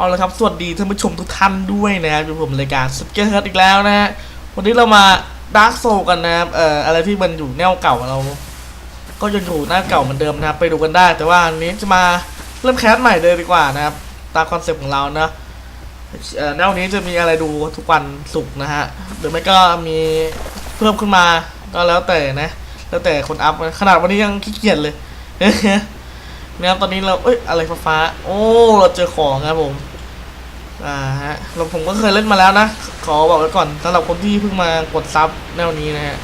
เอาละครับสวัสดีท่านผู้ชมทุกท่านด้วยนะครับอยู่ผมรายการสเกตเฮิร์อีกแล้วนะฮะวันนี้เรามาดาร์กโซกันนะครับเอ่ออะไรที่มันอยู่แนวเก่าเรา ก็ยังอยู่หน้าเก่าเหมือนเดิมนะครับไปดูกันได้ แต่ว่าอันนี้จะมาเริ่มแคสใหม่เลยดีกว่านะครับตามคอนเซปต์ของเรานะเอ่อแนวนี้จะมีอะไรดูทุกวันศุกร์นะฮะหรือไม่ก็มีเพิ่มขึ้นมาก็แล้วแต่นะ แล้วแต่คนอัพขนาดวันนี้ยังขี้เกียจเลยนะครับตอนนี้เราเอ้ยอะไรฟ้าฟ้าโอ้เราเจอของครับผม อ่าฮะเราผมก็เคยเล่นมาแล้วนะ ขอบอกไว้ก่อนสำหรับคนที่เพิ่งมากดซับแนวนี้นะฮะ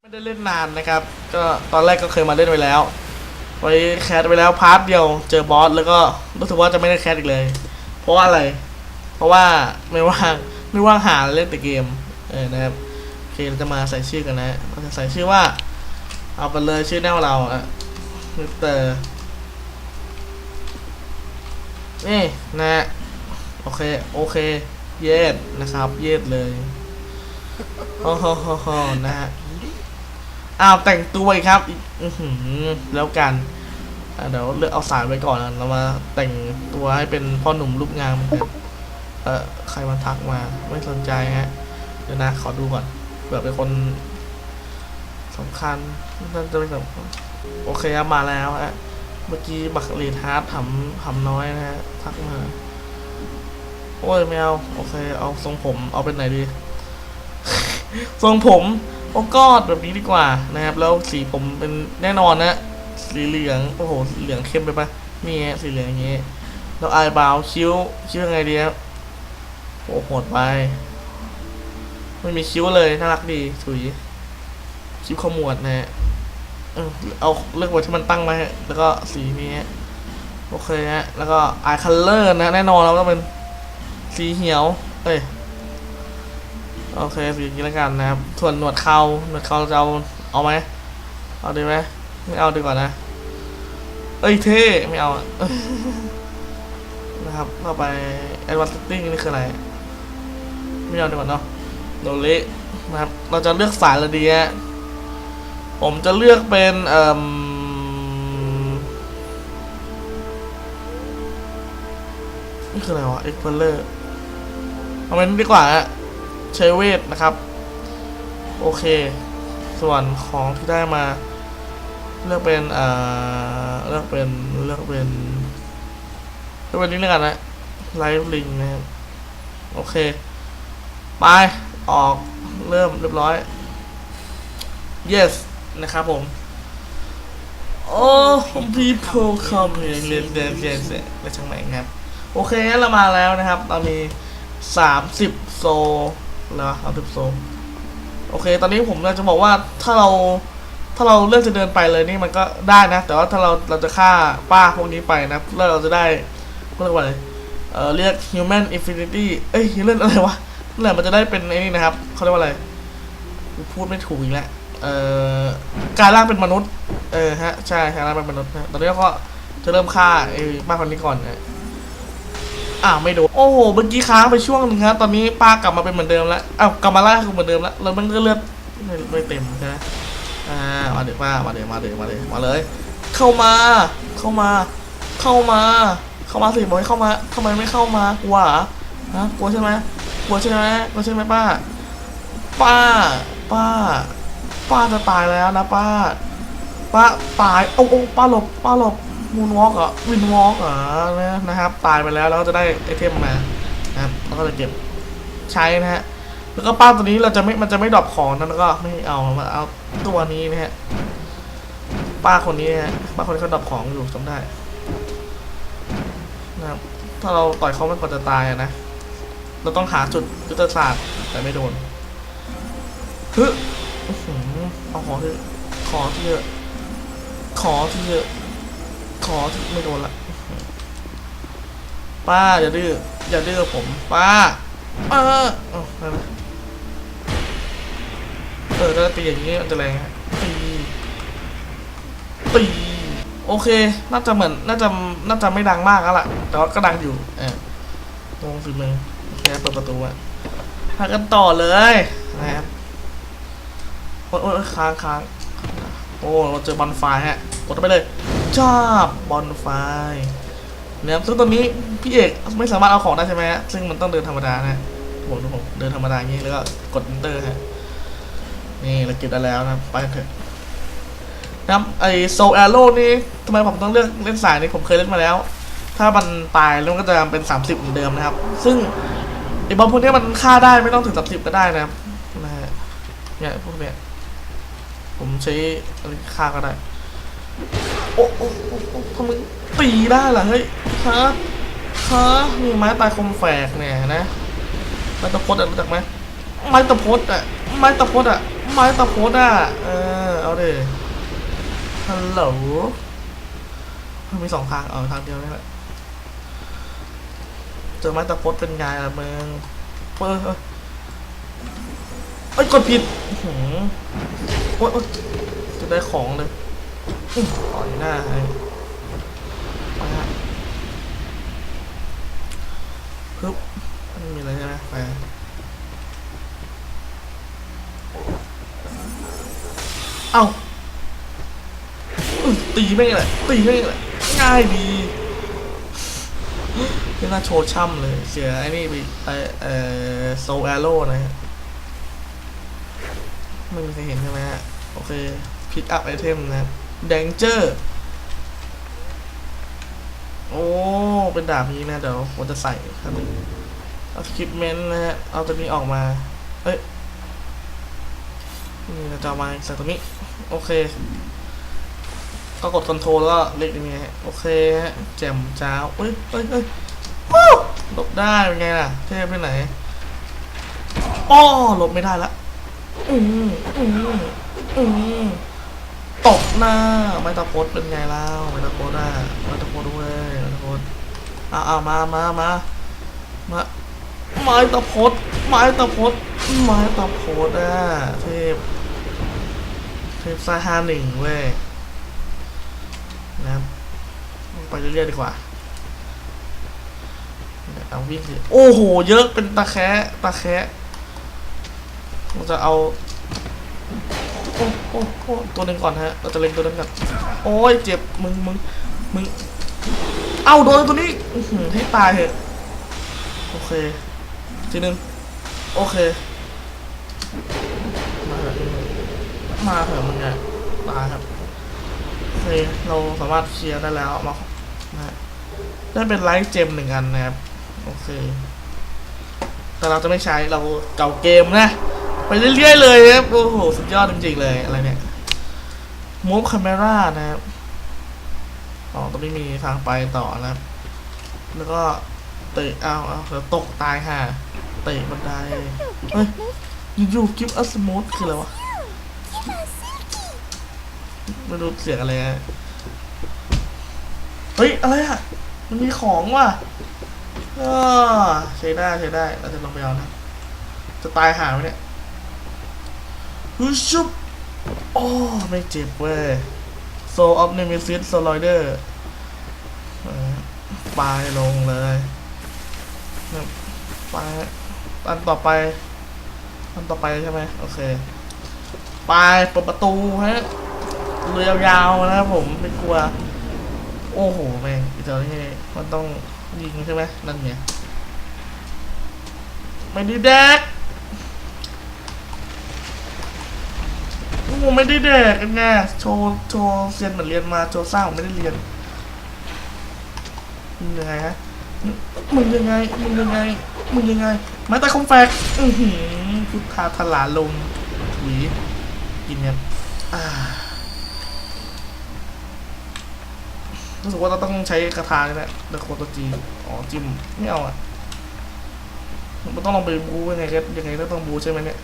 ไม่ได้เล่นนานนะครับ ก็ตอนแรกก็เคยมาเล่นไปแล้ว ไว้แคสไปแล้วพาร์ทเดียวเจอบอสแล้วก็รู้สึกว่าจะไม่ได้แคสอีกเลย เพราะว่าอะไร เพราะว่าไม่ว่างไม่ว่างหาเล่นแต่เกมเออนะครับโอเคเราจะมาใส่ชื่อกันนะเราจะใส่ชื่อว่า เอาไปเลยชื่อแนวเราอะมิสเตอร์นี่นะโอเคโอเค เยสนะครับ เยสเลยโอ้โหโหโหนะฮะ อ้าวแต่งตัวอีกครับอือหือแล้วกันเดี๋ยวเลือกเอาสายไว้ก่อนนะเรามาแต่งตัวให้เป็นพ่อหนุ่มรูปงามเหมือนกันเออใครมาทักมาไม่สนใจฮะเดี๋ยวนะขอดูก่อนเผื่อเป็นคนสำคัญนั่นจะเป็นแบบโอเคครับมาแล้วฮะเมื่อกี้บักลีดฮาร์ดทำทำน้อยนะฮะทักมาโอ้ยไม่เอาโอเค เอาทรงผมเอาเป็นไหนดี ทรงผม โอ้กอดแบบนี้ดีกว่านะครับ แล้วสีผมเป็นแน่นอนนะสีเหลืองโอ้โหสีเหลืองเข้มไปปะนี่ฮะสีเหลืองอย่างงี้แล้วอายบาวคิ้วคิ้วยังไงดีครับโอ้โหดไปไม่มีคิ้วเลยน่ารักดีถุยคิ้วขมวดนะฮะเออเอาเลือกไว้ที่มันตั้งมาฮะแล้วก็สีนี้โอเคฮะแล้วก็อายคัลเลอร์นะแน่นอนแล้วต้องเป็นสีเหียวเอ้ย โอเคสีอย่างนี้แล้วกันนะครับ ส่วนหนวดเขาหนวดเขาจะเอาเอาไหมเอาดีไหมไม่เอาดีกว่านะ เอ้ยเท่ไม่เอานะครับต่อไป advanced setting นี่คืออะไร ไม่เอาดีกว่าเนาะโดเลนะครับ เราจะเลือกสายละดีฮะผมจะเลือกเป็นเอ่มนี่คืออะไรวะ explorer เอาเป็นดีกว่าฮะ ใช้เวทนะครับ โอเค ส่วนของที่ได้มา เลือกเป็นเอ่อเลือกเป็นเลือกเป็นเลือกเป็นนี้แล้วกันนะไลฟ์ลิงนะครับโอเค ไป ออกเริ่มเรียบร้อย yes นะครับผมโอ้ people come here เรียนเรียนเรียนเสร็จไปช่างไหนครับ โอเคงั้นเรามาแล้วนะครับ เรามีสามสิบโซ แล้วสาสิบโซโอเค ตอนนี้ผมจะบอกว่าถ้าเราถ้าเราเลือกจะเดินไปเลยนี่มันก็ได้นะ แต่ว่าถ้าเราเราจะฆ่าป้าพวกนี้ไปนะแล้วเราจะได้เรียกว่าอะไรเออเรียก human infinity เอ้ยเรื่องอะไรวะนั่นแหละมันจะได้เป็นไอ้นี่นะครับเขาเรียกว่าอะไร พูดไม่ถูกอีกแล้วเอ่อการร่างเป็นมนุษย์ เออฮะ ใช่การร่างเป็นมนุษย์นะตอนนี้ก็จะเริ่มฆ่าไอ้ป้าคนนี้ก่อนนะ อ้าวไม่โดนโอ้โหเมื่อกี้ค้างไปช่วงหนึงครับตอนนี้ป้ากลับมาเป็นเหมือนเดิมแล้วอ้าวกลับมาล่าคือเหมือนเดิมแล้วแล้วมันก็เลือดไม่เต็มใช่ไหมอ่ามาเดี๋ยวป้ามาเดี๋ยวมาเดี๋ยวมาเดี๋ยวมาเลย เข้ามา เข้ามา เข้ามา เข้ามาสิบอกให้เข้ามาทำไมไม่เข้ามากลัวฮะกลัวใช่ไหมกลัวใช่ไหมกลัวใช่ไหมป้า ป้า ป้า ป้าจะตายแล้วนะป้า ป้าตายโอ้โอ้ป้าหลบป้าหลบ มูนวอล์กเหรอวินวอล์กเหรอนะครับ ตายไปแล้วแล้วก็จะได้ไอเทมมานะครับแล้วก็จะเก็บใช้นะฮะแล้วก็ป้าตัวนี้เราจะไม่มันจะไม่ดรอปของนะแล้วก็ไม่เอามาเอาตัวนี้นะฮะป้าคนนี้ฮะป้าคนนี้เขาดรอปของอยู่จำได้นะครับถ้าเราต่อยเขามันก่อจะตายอะนะเราต้องหาจุดยุทธศาสตร์แต่ไม่โดนฮึอื้อหือเอาขอที่ขอที่เยอะขอที่เยอะ ขอไม่โดนละ ป้าอย่าดื้ออย่าดื้อผม ป้า เออเอาเออถ้าตีอย่างนี้มันจะแรงฮะตีตีโอเค น่าจะเหมือน น่าจะ น่าจะไม่ดังมากแล้วล่ะ แต่ว่าก็ดังอยู่เออตรงฝีมือโอเคเปิดประตูอะพากันต่อเลยนะครับโอ้ยค้างค้างโอ้เราเจอบอลไฟฮะ กดไปเลย ชาบบอลไฟเนี่ยซึ่งตอนนี้พี่เอกไม่สามารถเอาของได้ใช่ไหมฮะซึ่งมันต้องเดินธรรมดานะผมดูผมเดินธรรมดาอย่างนี้แล้วก็กด enter ฮะนี่เราเก็บได้แล้วนะไปเถอะนะครับไอโซแอโร่นี่ทำไมผมต้องเลือกเล่นสายนี้ผมเคยเล่นมาแล้ว ถ้ามันตายแล้วมันก็จะเป็น 30เหมือนเดิมนะครับ ซึ่งไอบอลพวกนี้มันฆ่าได้ไม่ต้องถึง 30 ก็ได้นะครับนะฮะเนี่ยพวกเนี้ยผมใช้อะไรฆ่าก็ได้ โอ้โอ้โอ้โอ้ทำไมตีได้ล่ะเฮ้ยฮะฮะมีไม้ตายคมแฝกเนี่ยนะไม้ตะพดอะรู้จักไหมไม้ตะพดอะไม้ตะพดอะไม้ตะพดอะเออเอาดิฮัลโหลมันมีสองทางเออทางเดียวนี่แหละเจอไม้ตะพดเป็นไงล่ะมึงเออเอ้ยกดผิดโอ๊ยโอ๊ยจะได้ของเลย อื้อต่อยหน้าให้ไปฮะปึ๊บไม่มีอะไรใช่ไหมไปเอ้าตีไม่งเลยตีไม่งเลยง่ายดีนี่น่าโชว์ช่ำเลย เสียไอ้นี่ไปไอเออโซแอโร่นะฮะไม่มีใครเห็นใช่ไหมฮะ โอเค พิกอัพไอเทมนะครับ แดงเจอร์ โอ้ เป็นดาบนี้นะ เดี๋ยวผมจะใส่ครับนึงเอาสกิปเมนต์นะฮะ เอาตัวนี้ออกมาเฮ้ย นี่เราจะเอมาใส่ตัวนี้ โอเค ก็กดคอนโทรลแล้วก็เล็กอย่างเงี้ยโอเคฮะแจ่มจ้าวเฮ้ยเฮ้ยเฮ้ยหลบได้เป็นไงล่ะ เทพไปไหนอ้อหลบไม่ได้ละ อืมอืมอืม ตกหน้าไม้ตะโพดเป็นไงแล้วไม้ตะโพดอะไม้ตะโพดด้วยไม้ตะโพดอ่าอ่ามามามามาไม้ตะพดไม้ตะพดไม้ตะพดอะเทพเทพซาฮาหนึ่งเว้ยนะครับไปเรื่อยๆดีกว่าเอาวิ่งสิโอ้โห เยอะเป็นตะแคะตะแคะเราจะเอา โอ้โอ้โอ้ตัวหนึ่งก่อนฮะเราจะเล็งตัวนึงก่อนโอ้ยเจ็บมึงมึงมึงเอาโดนตัวนี้ให้ตายเถอะโอเคทีหนึ่งโอเค มาเถอะมาเถอะมึงไงตายครับโอเคเราสามารถเคลียร์ได้แล้วมานะได้เป็นไลท์เจมหนึ่งอันนะครับโอเค แต่เราจะไม่ใช้เราเก่าเกมนะ ไปเรื่อยๆเลยครับโอ้โหสุดยอดจริงๆเลยอะไรเนี่ยมูฟคาเมรานะครับอ๋อตรงนี้มีทางไปต่อนะครับแล้วก็เตะเอาเอาแล้วตกตายค่ะเตะบันไดเฮ้ยอยู่ๆกิฟต์อัสมูทคืออะไรวะไม่รู้เสียงอะไรอะเฮ้ย อะไรอะ มันมีของว่ะอ่าใช้ได้ใช้ได้ เราจะลงไปเอานะ จะตายหาไหมเนี่ย ฮึชุบโอ้ไม่เจ็บเว้ย Soul of Nemesis Soloider เออปลายลงเลยปลายอันต่อไปอันต่อไปใช่ไหมโอเคปลายเปิดประตูฮะเรือยาวๆนะครับผมไม่กลัว โอ้โหแม่งอีเจ้านี่มันต้องยิงใช่ไหมนั่นไงไม่ได้แดก ผมไม่ได้แดกกันไงโชว์โชว์เรียนเหมือนเรียนมาโชว์สร้างผมไม่ได้เรียนมึงยังไงฮะมึงยังไงมึงยังไงมึงยังไงไม้ตาคอมแฟกอือหือพุทธาทลาลงถุยกินเนี่ยอ่ารู้สึกว่าเราต้องใช้กระทาเนี่ยแหละเดอะโคตจีอ๋อจิมไม่เอาอะมันต้องลองไปบูยังไงก็ยังไงก็ต้องบูใช่ไหมเนี่ย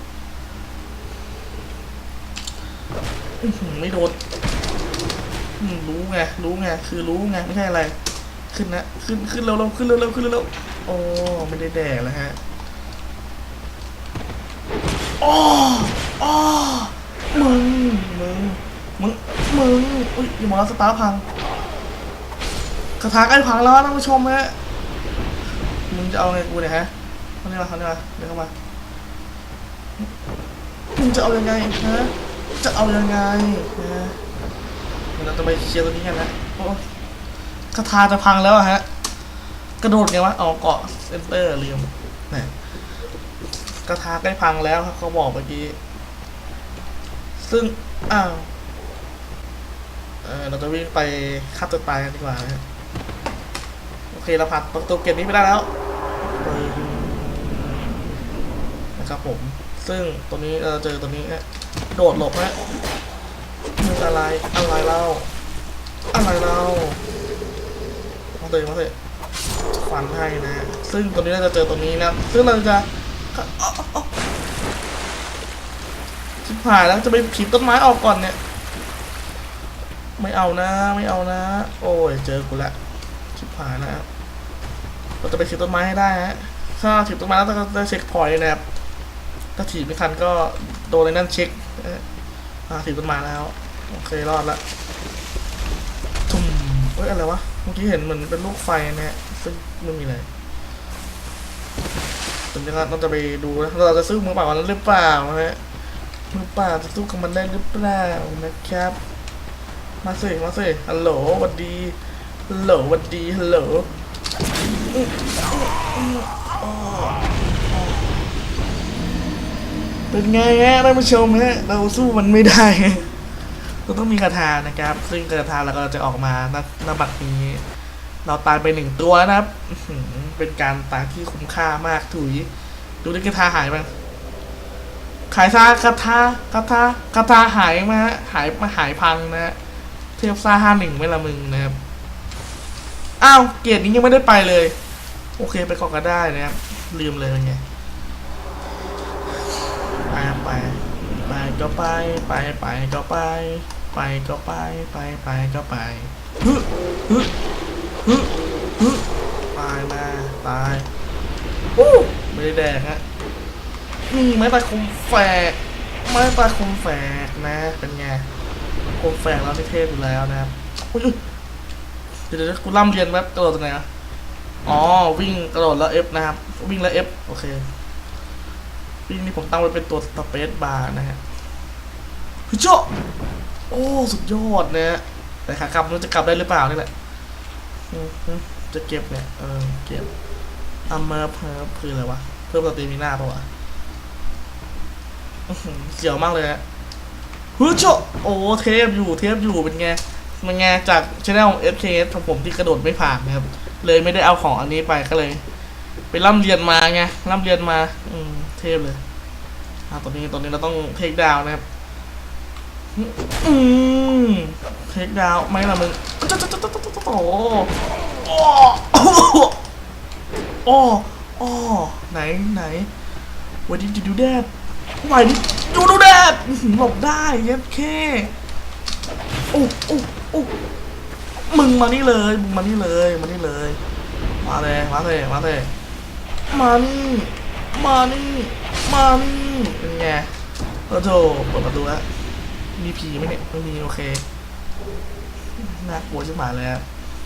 อื้อหือไม่โดนอืมรู้ไงรู้ไงคือรู้ไงไม่ใช่อะไร ขึ้นนะขึ้นขึ้นเร็วๆขึ้นเร็วๆขึ้นเร็วๆโอ้ไม่ได้แดกแล้วฮะโอ้โอ้มึงมึงมึงมึงอุ้ยอย่ามาสตาร์พังกระทะใกล้พังแล้วท่านผู้ชมฮะมึงจะเอาไงกูเนี่ยฮะเขาเนี่ยมาเขาเนี่ยมาเดี๋ยวเข้ามามึงจะเอายังไงฮะ จะเอายังไงฮะเราจะไปเคลียร์ตัวนี้กันนะโอ้กระทะจะพังแล้วฮะ กระโดดไงวะเอาเกาะเซนเตอร์ลืมนี่กระทะใกล้พังแล้วครับเขาบอกเมื่อกี้ ซึ่ง อ้าว เออเราจะวิ่งไปฆ่าตัวตายกันดีกว่านะโอเคเราผ่านประตูเกตนี้ไปได้แล้วนะครับผม ซึ่งตัวนี้เราเจอตัวนี้ฮะ โดดหลบฮะมึงอะไรอะไรเล่าอะไรเล่ามาเตยมาเตยฟันให้นะ ซึ่งตัวนี้เราจะเจอตัวนี้นะ ซึ่งเราจะอ๊ะอ๊ะอ๊ะชิบหายแล้วจะไปผีต้นไม้ออกก่อนเนี่ย ไม่เอานะ ไม่เอานะ โอ้ยเจอกูละชิบหายนะเราจะไปถีบต้นไม้ให้ได้ฮะ ถ้าถีบต้นไม้แล้วต้องได้เช็คพอยต์นะครับ ถ้าถีบไม่ทันก็โดนในนั่นเช็ค อ่ออ่าถีบต้นไม้แล้ว โอเครอดละทุ่มเฮ้ยอะไรวะ เมื่อกี้เห็นเหมือนเป็นลูกไฟนะฮะซึ่งไม่มีเลยตรงนี้เราจะไปดูนะเราจะสู้อมือเปล่ากันหรือเปล่าฮะมือเปล่าจะสู้กับมันได้หรือเปล่านะครับ มาสิมาสิฮัลโหลหวัดดีฮัลโหลหวัดดีฮัลโหล เป็นไงฮะท่านผู้ชมฮะเราสู้มันไม่ได้เราต้องมีคาถานะครับ ซึ่งคาถาเราก็จะออกมาณณบัดนี้ เราตายไปหนึ่งตัวนะครับเป็นการตายที่คุ้มค่ามากถุย ดูดิคาถาหายไปขายซาคาถาคาถาคาถาหายมาหายมาหายพังนะฮะเทียบซาห้าหนึ่งไม่ละมึงนะครับอ้าวเกียรตินี้ยังไม่ได้ไปเลย โอเคไปก่อนก็ได้นะครับลืมเลยเป็นไง ไปไปไปก็ไปไปไปก็ไป ไปก็ไปไปไปก็ไปฮึฮึฮึฮึตายมาตายอู้ไม่ได้แดงฮะนี่ไม้ตาคมแฝกไม้ตาคมแฝกนะเป็นไงโคมแฝงเราที่เทพอยู่แล้วนะครับเดี๋ยวกูล่ำเรียนแป๊บกระโดดตรงไหนอ๋อวิ่งกระโดดแล้ว F นะครับ วิ่งแล้ว F โอเค วิ่งนี่ผมตั้งไว้เป็นตัวสเปซบาร์นะฮะคือโจโอ้สุดยอดนะฮะแต่ขากลับมันจะกลับได้หรือเปล่านี่แหละจะเก็บเนี่ย เออ เก็บอัมเมอร์เพิ่มคืออะไรวะ เพิ่มสเตมิน่าปะวะเสียวมากเลยฮะฮึโชโอ้เทปอยู่เทปอยู่เป็นไงมันไงจากช anel ของ FKS ของผมที่กระโดดไม่ผ่านนะครับ เลยไม่ได้เอาของอันนี้ไปก็เลย ไปร่ำเรียนมาไงร่ำเรียนมา อืม เทปเลยอ่าตัวนี้ตัวนี้เราต้องเทคดาวนะครับอืมเทคดาวไหมล่ะมึงโอ้โอ้โอ้โอ้ไหนไหน Why did you do that Why did you do that หลบได้เย็บเคโอ้โอ้โอ้มึงมานี่เลยมึงมานี่เลย มานี่เลย มาเลย มาเลย มาเลย มานี่ มานี่ มานี่เป็นไงโอ้โถเปิดประตูแล้วมีผีไหมเนี่ยไม่มีโอเค น่ากลัวชิบหายเลย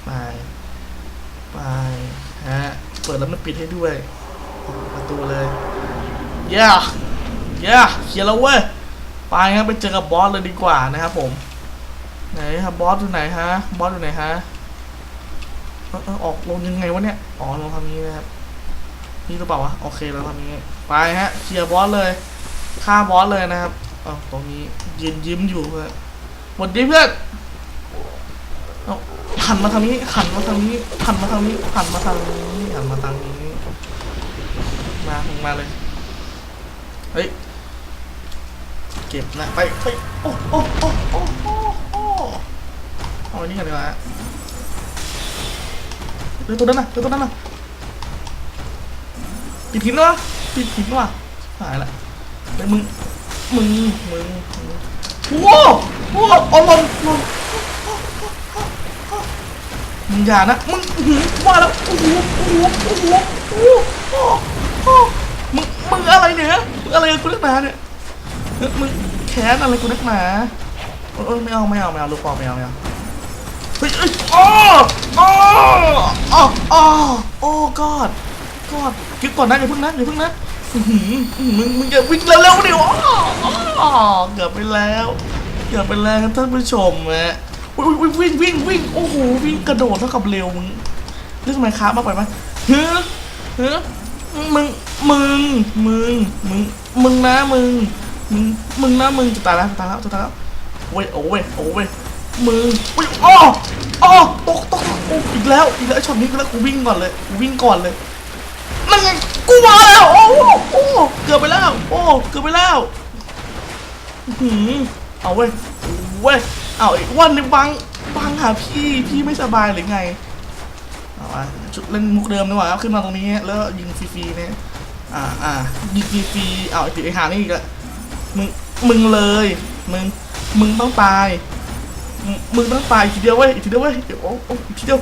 ไปไปฮะ เปิดแล้วมันปิดให้ด้วย ประตูเลยย้เย้เคลียร์แล้วเว้ย ไปครับไปเจอกับบอสเลยดีกว่านะครับผม ไหนครับบอสอยู่ไหนฮะ บอสอยู่ไหนฮะออเออออกลงยังไงวะเนี่ย อ๋อลงทางนี้นะครับ นี่หรือเปล่าวะโอเคเราทำนี้ไปฮะเคลียร์บอสเลยฆ่าบอสเลยนะครับอ๋อตรงนี้ยืนยิ้มอยู่เพื่อนหมดดีเพื่อนเอหันมาทางนี้หันมาทางนี้หันมาทางนี้หันมาทางนี้หันมาทางนี้มามึงมาเลยเฮ้ยเก็บนะไปไปโอ้โอ้โอ้โอ้โอ้โอ้เอาอันนี้กันดีกว่าฮะเรือตัวนั้นน่ะเรือตัวนั้นน่ะ ปิดหินวะปิดหินวะหายละเฮ้มึง มึง มึงมึงว้าวว้าวเอาลงลงมึงอย่านะ มึงว่าแล้วโอ้โหโอ้โหโอ้โหโอ้โหมึง มึงอะไรเนี่ยมึงอะไรกับกูนักหนาเนี่ยมึงแค้นอะไรกูนักหนาเออไม่เอาไม่เอาไม่เอาลูกปอไม่เอาไม่เอาเฮ้ยเอ้ยโอ้โอ้โอ้โอ้โอ้ กอดกอดคิดก่อนนะอย่าเพิ่งนะอย่าเพิ่งนะมึงมึงอย่าวิ่งเร็วๆดิโอ้อ้อเกือบไปแล้วเกือบไปแล้วครับท่านผู้ชมฮะอุ๊ยอุ๊ยวิ่งวิ่งวิ่งโอ้โหวิ่งกระโดดเท่ากับเร็วมึงเรื่องทำไมค้ามากไปไหมเฮ้ยเฮ้ยมึงมึงมึงมึงมึงนะมึงมึงมึงนะมึงจะตายแล้วจะตายแล้วจะตายแล้วโอ้ยโอ้ยโอ้ยมึงอุ้ยอ้ออ้อตกตกอีกแล้วอีกแล้วช็อตนี้กูแล้วกูวิ่งก่อนเลยกูวิ่งก่อนเลย นั่นไงกูมาแล้วโอ้โหโอ้เกือบไปแล้ว โอ้เกือบไปแล้วอื้อหือเอาเว้ยเว้ยเอาไอ้วันในบังบังหาพี่พี่ไม่สบายหรือไงเอาวะชุดเล่นมุกเดิมดีกว่าขึ้นมาตรงนี้แล้วยิงฟรีๆเนี่ยอ่าอ่ายิงฟรีๆเอาไอ้ติดไอ้หานี่อีกละมึงมึงเลยมึงมึงต้องตายมึงต้องตายทีเดียวเว้ยทีเดียวเว้ยโอ้โอ้ทีเดียว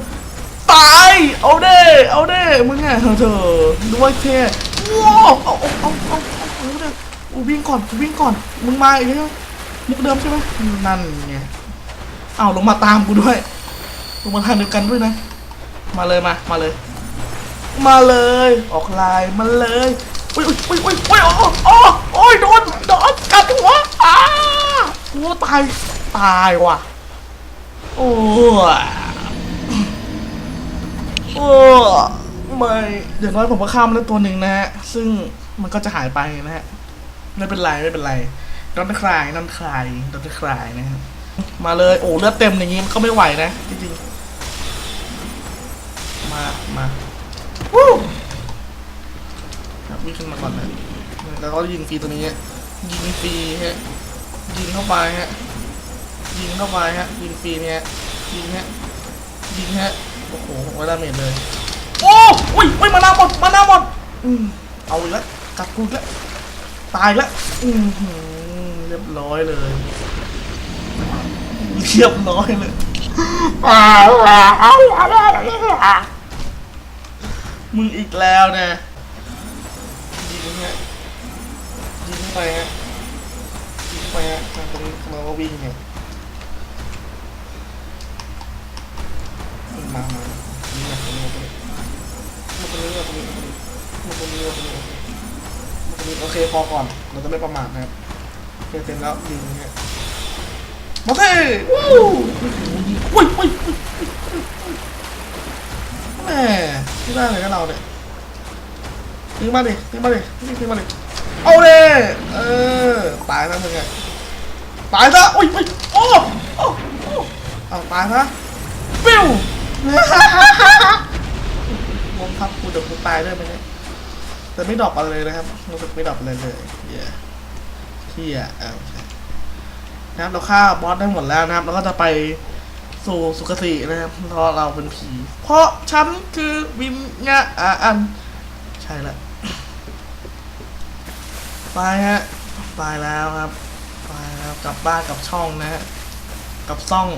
ยเอาเด้เอาเด้มึงไงเธอด้วยเท่ว้าวเอาเอาเอาเอาเอาเด้กูวิ่งก่อนวิ่งก่อนมึงมาอีกแล้วมุกเดิมใช่ไหมนั่นไงเอาลงมาตามกูด้วยลงมาทางเดียวกันด้วยนะ มาเลยมามาเลย มาเลย ออกลายมาเลยอุ้ยอุ้ยอุ้ยอุ้ยอุ้ยโอ้โอ้โอ้ยโดนโดนกัดหัวอ้าโอ้ตายตายว่ะโอ้ย โอ้ไม่อย่างน้อยผมก็ข้ามแล้วตัวหนึ่งนะฮะ ซึ่งมันก็จะหายไปนะฮะ ไม่เป็นไรไม่เป็นไรนอนคลายนอนคลายนอนคลายนะครับมาเลย โอ้เลือดเต็มอย่างงี้มันก็ไม่ไหวนะ จริงๆ มา มาวู้ครับวิ่งขึ้นมาก่อนนะ แล้วก็ยิงฟรีตัวนี้ ยิงฟรีฮะ ยิงเข้าไปฮะ ยิงเข้าไปฮะ ยิงฟรีเนี่ยยิงฮะ ยิงฮะ อ้โหไว้ดาเมจเลย โอ้อุ้ยอุ้ยมาหน้าหมดมาหน้าหมดอืมเอาอีกแล้วกัดกูอีกแล้วตายอีกแล้วอืมหือเรียบร้อยเลยเรียบร้อยเลยมึงอีกแล้วนะยิงฮะยิงเข้าไปฮะยิงเข้าไปฮะทางตรงนี้เราก็วิ่งไง มามานี่มาตรงนี้มาตรงนี้มาตรงนี้มาตรงนี้มาตรงนี้มาตรงนี้โอเคพอก่อน เราจะไม่ประมาทนะครับเคเต็มแล้วยิงเนี่ยมาเต้วู้อุ้ยโอ้ยแหมไม่ได้เลยนะเราเนี่ยทิ้งมาดิทิ้งมาดิทิ้งมาดิเอาเลยเออตายซะมึงไงตายซะอุ้ยอุ้ยโอ้โอ้โอ้เอาตายซะปิ้ว งงครับกูเดี๋ยวกูตายด้วยไหมเนี่ยแต่ไม่ดรอปอะไรเลยนะครับรู้สึกไม่ดรอปอะไรเลยเหี้ยเที่ยเออโอเคนะครับเราฆ่าบอสได้หมดแล้วนะครับแล้วก็จะไปสู่สุคตินะครับเพราะเราเป็นผี เพราะฉันคือวิญญาอัน ใช่แล้วไปฮะไปแล้วครับไปแล้วกลับบ้านกลับช่องนะฮะกลับซ่อง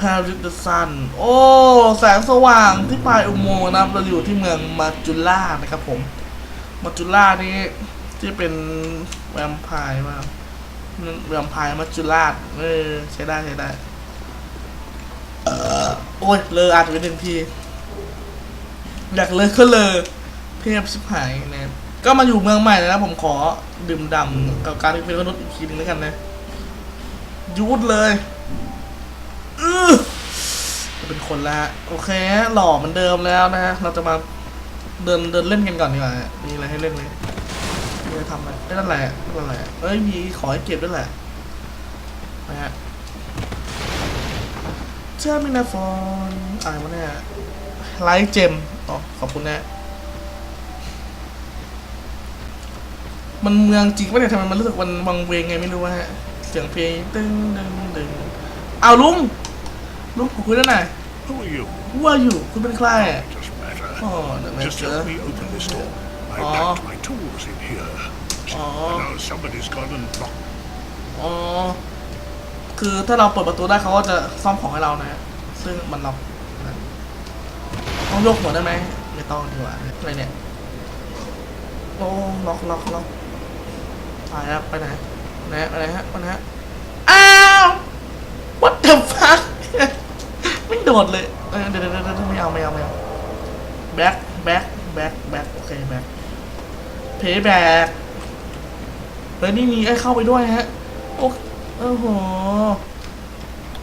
พาริสเดซันโอ้ แสงสว่างที่ปลายอุโมงค์นะครับเราอยู่ที่เมืองมาจุล่านะครับผม มาจุล่านี่ที่เป็นแวมไพร์มาแวมไพร์มาจุล่าเออใช้ได้ใช้ได้ โอ้ยเลยอาจจะเป็นหนึ่งทีอยากเลยก็เลยเพียบชิบหายนะครับก็มาอยู่เมืองใหม่แล้วนะผมขอดื่มด่ำกับการเป็นมนุษย์อีกทีหนึงแล้วกันนะยุดเลย เป็นคนละฮะโอเค หล่อเหมือนเดิมแล้วนะฮะ เราจะมาเดินเดินเล่นกันก่อนดีกว่ามีอะไรให้เล่นไหมมีอะไรทำไหมไม่นั่นแหละนั่นแหละเอ้ยมีขอให้เก็บด้วยแหละนะฮะเชื่อมินาฟอนอะไรวะเนี่ยไลท์เจมอ๋อขอบคุณนะมันเมืองจริงปะเนี่ยทำไมมันรู้สึกมันวังเวงไงไม่รู้วะฮะเสียงเพลงตึ้งตึ้งตึ้งเอาลุง ลุงขอคุยได้หน่อย Who are you? ว่าอยู่คุณเป็นใครอะ Doesn't matter. อ๋อเดี๋ยวไม่ Just เจอ help me open this door. I Aw. packed my tools in here. อ๋อ Now somebody's gone and locked อ๋อ คือถ้าเราเปิดประตูได้เขาก็จะซ่อมของให้เรานะฮะซึ่งมันล็อกนะต้องยกหัวได้ไหม ไม่ต้องดีกว่า อะไรเนี่ย โอ้ล็อกล็อกล็อกไปแล้วไปไหนไหนไปไหนฮะไปไหนฮะ อ้าว ไป โดดเลยเออเดี๋ยวเดี๋ยวเดี๋ยวไม่เอาไม่เอาไม่เอาแบ็คแบ็คแบ็คแบ็คโอเคแบ็คเพย์แบ็คเฮ้ยนี่มีไอ้เข้าไปด้วยฮะโอ้โอ้โห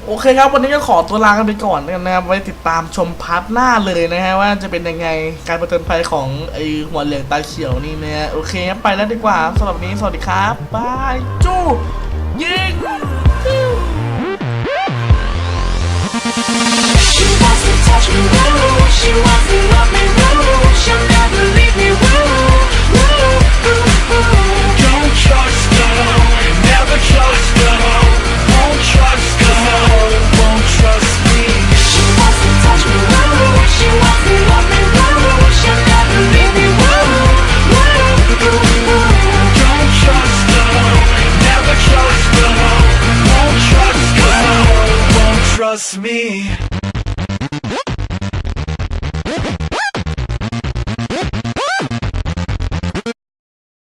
โอเคครับ วันนี้ก็ขอตัวลากันไปก่อนนะครับไว้ติดตามชมพาร์ทหน้าเลยนะฮะว่าจะเป็นยังไงการประเทินภัยของไอหัวเหลืองตาเขียวนี่นะฮะโอเคไปแล้วดีกว่าสำหรับนนี้สวัสดีครับบายจู้ยิง